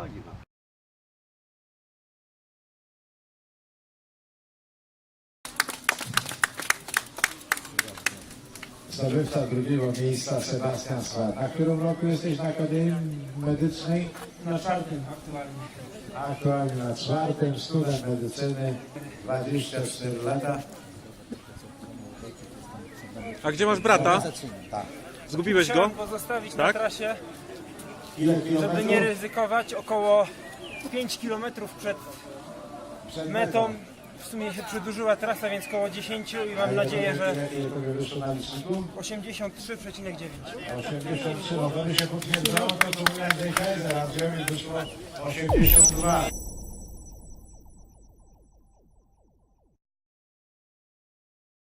uwagi na to. Zdobywca drugiego miejsca Sebastian Swat. Na którym roku jesteś na Akademii Medycznej? Na czwartym aktualnie. Aktualnie na czwartym, student medycyny, 24 lata. A gdzie masz brata? Tak. Zgubiłeś go? Chciałem go zostawić na tak? trasie, Ile żeby kilometrów? nie ryzykować. Około 5 km przed metą. W sumie się przedłużyła trasa, więc koło 10 i mam nadzieję, że Ile, ile tobie wyszło na liczniku? 83,9. 83, no to by się potwierdzało to, co mówiłem Jay Kaiser, a wyszło 82.